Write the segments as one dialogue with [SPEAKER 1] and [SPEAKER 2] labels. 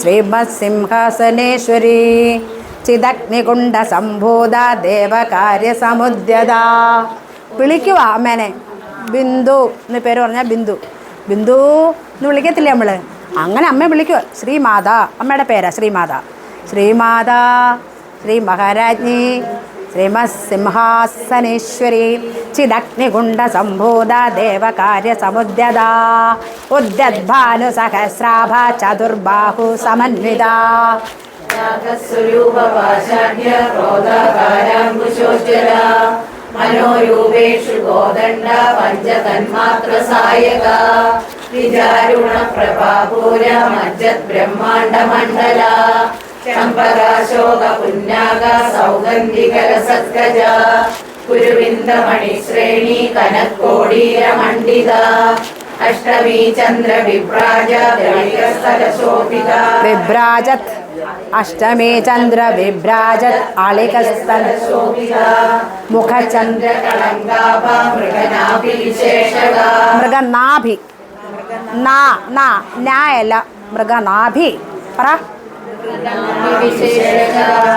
[SPEAKER 1] ശ്രീമത്സിംഹാസനേശ്വരി ചിതഗ്നികുണ്ട സംഭൂത ദേവകാര്യസമുദ്യത വിളിക്കുക അമ്മേനെ. ബിന്ദു എന്ന് പേര് പറഞ്ഞാൽ ബിന്ദു. ബിന്ദു എന്ന് വിളിക്കത്തില്ലേ നമ്മൾ അങ്ങനെ അമ്മ വിളിക്കുക ശ്രീമാത. അമ്മയുടെ പേരാ ശ്രീമാത. ശ്രീമാത ശ്രീ മഹാരാജ്ഞി ശ്രീമത്സിംഹാസനേശ്വരി. ചിദഗ്നികുണ്ട സംഭൂത ദേവകാര്യസമുദ്യത. ഉദ്യദ്ഭാനുസഹസ്രാഭ ചതുർബാഹു സമന്വിത.
[SPEAKER 2] മനോരൂപേഷു ഗോദണ്ഡ പഞ്ചതന്മാത്ര സായക വിചാരുണ പ്രഭാപൂര മജ്ജത് ബ്രഹ്മാണ്ഡ മണ്ഡല ചമ്പകാശോക പുന്നാക സൗഗന്ധികര സത്കജ കുരുവിന്ദമണിശ്രേണി കനക്കോടീര മണ്ഡിത അഷ്ടമീ ചന്ദ്ര വിഭ്രാജ
[SPEAKER 1] വിഭ്രാജത്. അഷ്ടമി ചന്ദ്ര വിഭ്രാജത് അളികസ്ഥല മുഖചന്ദ്ര
[SPEAKER 2] കളങ്കാഭ മൃഗനാഭിവിശേഷക
[SPEAKER 1] മൃഗനാഭി. നാ നാ ന്യായല്ല. മൃഗനാഭി. പറ.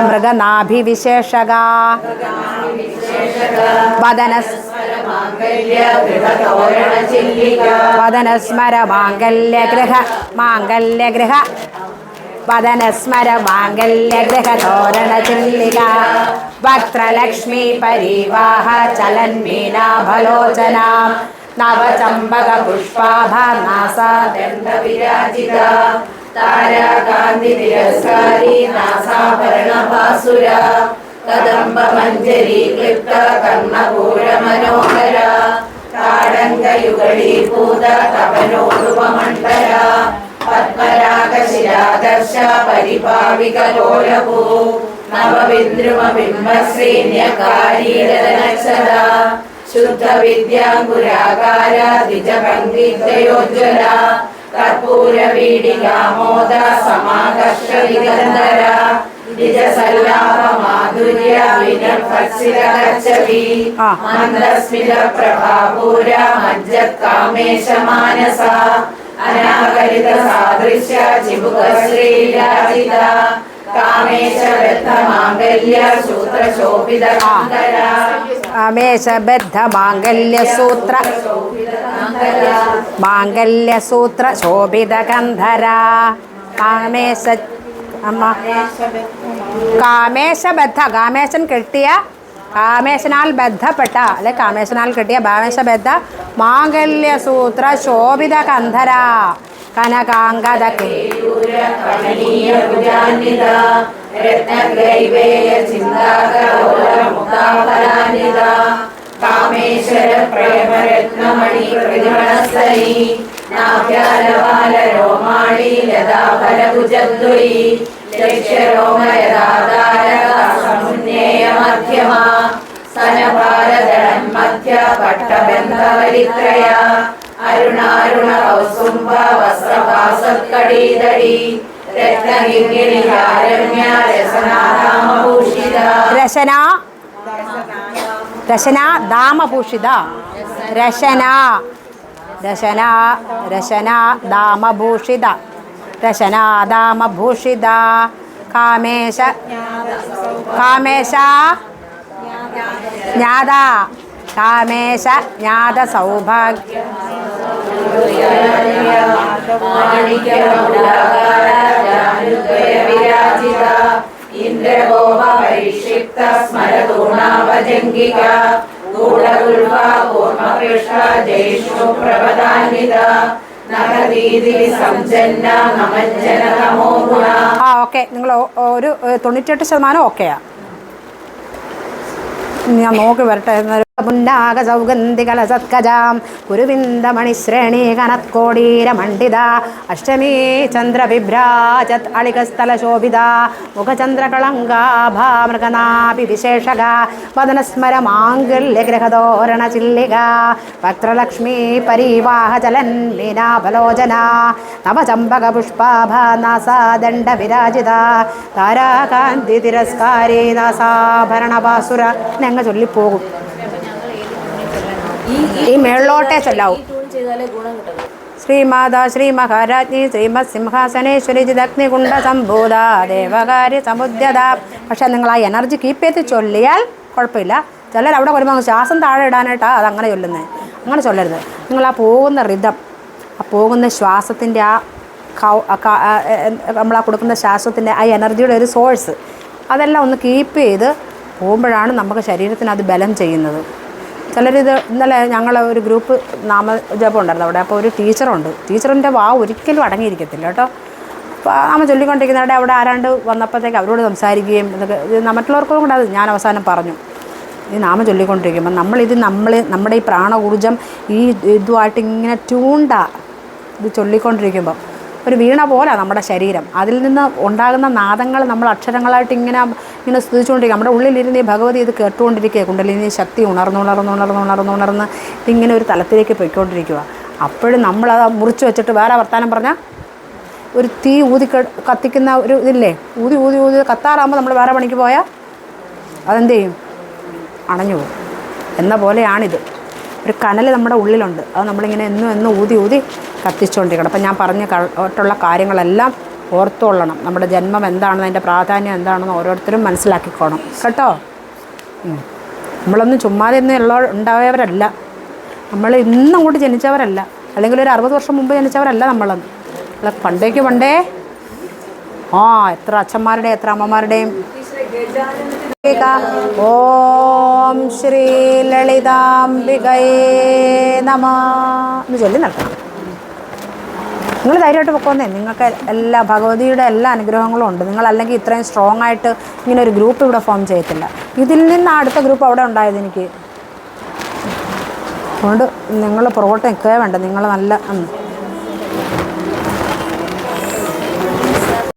[SPEAKER 1] മൃഗനാഭി വിശേഷക വദനസ്
[SPEAKER 2] മാംഗല്യ ഗൃഹതോരണ ചില്ലിക
[SPEAKER 1] വദനസ്മര മാംഗല്യഗൃഹ മാംഗല്യഗൃഹ വദനസ്മര മാംഗല്യഗൃഹ തോരണ ചില്ലിക വക്ത്രലക്ഷ്മി പരിവാഹ ചലൻ മീനാഭലോചന നവചമ്പക പുഷ്പാഭാനാസാ
[SPEAKER 2] ദണ്ഡവിരാജിത താരാകാന്തി തിരസ്കാരി നാസാഭരണ ഭാസുര കദംബ മഞ്ജരി ക്ലിപ്ത കർണപൂര മനോഹര താടങ്കയുഗളീഭൂത തപനോടുപമണ്ഡല പത്മരാഗശിരാദർശ പരിപാവിക ലോലഭൂ നവവിദ്രുമ ബിംബശ്രീന്യകാരീരനക്ഷത ശുദ്ധ വിദ്യാങ്കുരാകാര കർപ്പൂര വീടികാമോദ സമാകർഷ നിരന്തര നിജസല്ലാപ മാധുര്യ വിനർഭക്ഷിരകച്ചവി
[SPEAKER 1] ആ.
[SPEAKER 2] മന്ദസ്മിത പ്രഭാപൂര മജ്ജത് മാനസ അനാകരിത സാദൃശ്യ ചിബുക ശ്രീരാജിത കാമേശ ബദ്ധ മാംഗല്യ സൂത്ര ശോഭിത
[SPEAKER 1] ആമേശബദ്ധ മാംഗല്യസൂത്ര മാംഗല്യസൂത്ര ശോഭിതഗന്ധര കാമേശ അമ്മ കാമേശബദ്ധ കാമേശൻ കെട്ടിയ കാമേശനാൽ ബന്ധപ്പെട്ട അല്ലെ കാമേശനാൽ കിട്ടിയ ഭാമേശബദ്ധ മാംഗല്യസൂത്ര ശോഭിത ഗന്ധര കനകാംഗത
[SPEAKER 2] കമനീയ ഭുജാന്വിത രത്നഗ്രൈവേയ ചിന്താകരോലമുഖാഫലാന്വിത കാമേശ്വര പ്രേമരത്നമണി പ്രതിമണസ്ഥലി നാഭ്യാലവാല രോമാണി ലതാഫലഭുജദ്വയി ലക്ഷ്യരോമയദാധാര സമുന്നേയ മധ്യമ സനഭാരതടൻ മധ്യ പട്ടബന്ധവരിത്രയ അരുണാരുണ കാരണ്യ രസനാരാമഭൂഷിത
[SPEAKER 1] രശന രശന ദാമഭൂഷിത. രശന രശന രശന ദാമഭൂഷിത. രശന ദാമഭൂഷിത. കാമേശ കാമേശ ജ്ഞാത. കാമേശ ജ്ഞാത സൗഭാഗ്യ.
[SPEAKER 2] വിരാജിത ഇന്ദ്രഗോപ പരിക്ഷിപ്ത സ്മരതൂണാവജംഗിക
[SPEAKER 1] ആ ഓക്കെ. നിങ്ങൾ ഒരു തൊണ്ണൂറ്റെട്ട് ശതമാനം ഓക്കെയാ. ഞാൻ നോക്കി വരട്ടെ പുണ്ടാക സൗഗന്ധികള സത്കജാം. കുരുവിന്ദമണിശ്രേണി കനത്കോടീര മണ്ഡിത അഷ്ടമീ ചന്ദ്രവിഭ്രാജത് അളികസ്ഥല ശോഭിത. മുഖചന്ദ്രകളങ്കാഭാ മൃഗനാഭി വിശേഷക വദനസ്മര മാംഗല്യഗ്രഹതോരണ ചില്ലിക. വക്രലക്ഷ്മീ പരിവാഹ ചലൻ മീനാഭലോചന നവചമ്പക പുഷ്പാഭാനാസാദണ്ഡ വിരാജിത. താരാകാന്തി തിരസ്കാരി നാസാഭരണപാസുര ഞങ്ങൾ ചൊല്ലിപ്പോകും ഈ മേളിലോട്ടേ ചൊല്ലാവും. ശ്രീമാതാ ശ്രീ മഹാരാജ്ഞി ശ്രീമത് സിംഹാസനേശ്വരി ജിതഗ്നികുണ്ട സംഭൂത ദേവകാര്യ സമുദ്യത പക്ഷെ നിങ്ങൾ ആ എനർജി കീപ്പ് ചെയ്ത് ചൊല്ലിയാൽ കുഴപ്പമില്ല. ചിലർ അവിടെ വരുമ്പോൾ ശ്വാസം താഴെ ഇടാനായിട്ടാണ് അതങ്ങനെ ചൊല്ലുന്നത് അങ്ങനെ ചൊല്ലരുത്. നിങ്ങൾ ആ പോകുന്ന റിതം ആ പോകുന്ന ശ്വാസത്തിന്റെ ആ കൗ നമ്മളാ കൊടുക്കുന്ന ശ്വാസത്തിന്റെ ആ എനർജിയുടെ ഒരു സോഴ്സ് അതെല്ലാം ഒന്ന് കീപ്പ് ചെയ്ത് പോകുമ്പോഴാണ് നമുക്ക് ശരീരത്തിന് അത് ബലം ചെയ്യുന്നത്. ചിലരിത് ഇന്നലെ ഞങ്ങൾ ഒരു ഗ്രൂപ്പ് നാമ ജപം ഉണ്ടായിരുന്നു അവിടെ. അപ്പോൾ ഒരു ടീച്ചറുണ്ട്. ടീച്ചറിന്റെ വാ ഒരിക്കലും അടങ്ങിയിരിക്കത്തില്ല കേട്ടോ. അപ്പോൾ നമ്മൾ ചൊല്ലിക്കൊണ്ടിരിക്കുന്നവിടെ അവിടെ ആരാണ്ട് വന്നപ്പോഴത്തേക്ക് അവരോട് സംസാരിക്കുകയും ഇതൊക്കെ ഇത് മറ്റുള്ളവർക്കും കൂടെ അത് ഞാൻ അവസാനം പറഞ്ഞു. ഈ നാമം ചൊല്ലിക്കൊണ്ടിരിക്കുമ്പോൾ നമ്മളിത് നമ്മൾ നമ്മുടെ ഈ പ്രാണ ഊർജം ഈ ഇതുമായിട്ട് ഇങ്ങനെ ട്യൂണ്ടാ ഇത് ചൊല്ലിക്കൊണ്ടിരിക്കുമ്പോൾ ഒരു വീണ പോലെ നമ്മുടെ ശരീരം. അതിൽ നിന്ന് ഉണ്ടാകുന്ന നാദങ്ങൾ നമ്മൾ അക്ഷരങ്ങളായിട്ട് ഇങ്ങനെ ഇങ്ങനെ സ്തുതിച്ചുകൊണ്ടിരിക്കുക നമ്മുടെ ഉള്ളിലിരുന്ന് ഈ ഭഗവതി ഇത് കേട്ടുകൊണ്ടിരിക്കുക. കുണ്ടലിനി ശക്തി ഉണർന്നു ഉണർന്നു ഉണർന്നു ഉണർന്നു ഉണർന്ന് ഇതിങ്ങനെ ഒരു തലത്തിലേക്ക് പോയിക്കൊണ്ടിരിക്കുക. അപ്പോഴും നമ്മളത് മുറിച്ച് വെച്ചിട്ട് വേറെ വർത്താനം പറഞ്ഞാൽ ഒരു തീ ഊതി കത്തിക്കുന്ന ഒരു ഇതില്ലേ? ഊതി ഊതി ഊതി കത്താറാകുമ്പോൾ നമ്മൾ വേറെ പണിക്ക് പോയാൽ അതെന്ത് ചെയ്യും? അണഞ്ഞു പോകും. എന്ന പോലെയാണിത്. ഒരു കനൽ നമ്മുടെ ഉള്ളിലുണ്ട്. അത് നമ്മളിങ്ങനെ എന്നും എന്നും ഊതി ഊതി കത്തിച്ചുകൊണ്ടിരിക്കണം അപ്പം ഞാൻ പറഞ്ഞ കേട്ടുള്ള കാര്യങ്ങളെല്ലാം ഓർത്തുകൊള്ളണം നമ്മുടെ ജന്മം എന്താണെന്ന് അതിന്റെ പ്രാധാന്യം എന്താണെന്ന് ഓരോരുത്തരും മനസ്സിലാക്കിക്കോണം. കേട്ടോ. നമ്മളൊന്നും ചുമ്മാതെ ഒന്നും ഉള്ള ഉണ്ടായവരല്ല. നമ്മൾ ഇന്നും അങ്ങോട്ട് ജനിച്ചവരല്ല. അല്ലെങ്കിൽ ഒരു അറുപത് വർഷം മുമ്പ് ജനിച്ചവരല്ല നമ്മളന്ന് പണ്ടേക്ക് പണ്ടേ. ആ എത്ര അച്ഛന്മാരുടെയും എത്ര അമ്മമാരുടെയും. ഓം ശ്രീ ലളിതാംബികയേ നമ. എന്ന് ചൊല്ലി നടക്കണം. നിങ്ങൾ ധൈര്യമായിട്ട് പൊക്കോന്നേ. നിങ്ങൾക്ക് എല്ലാ ഭഗവതിയുടെ എല്ലാ അനുഗ്രഹങ്ങളും ഉണ്ട്. നിങ്ങൾ അല്ലെങ്കിൽ ഇത്രയും സ്ട്രോങ് ആയിട്ട് ഇങ്ങനെ ഒരു ഗ്രൂപ്പ് ഇവിടെ ഫോം ചെയ്യത്തില്ല. ഇതിൽ നിന്ന് അടുത്ത ഗ്രൂപ്പ് അവിടെ ഉണ്ടായത് എനിക്ക്. അതുകൊണ്ട് നിങ്ങൾ പുറകോട്ട് നിൽക്കുകയേ വേണ്ട. നിങ്ങൾ നല്ല.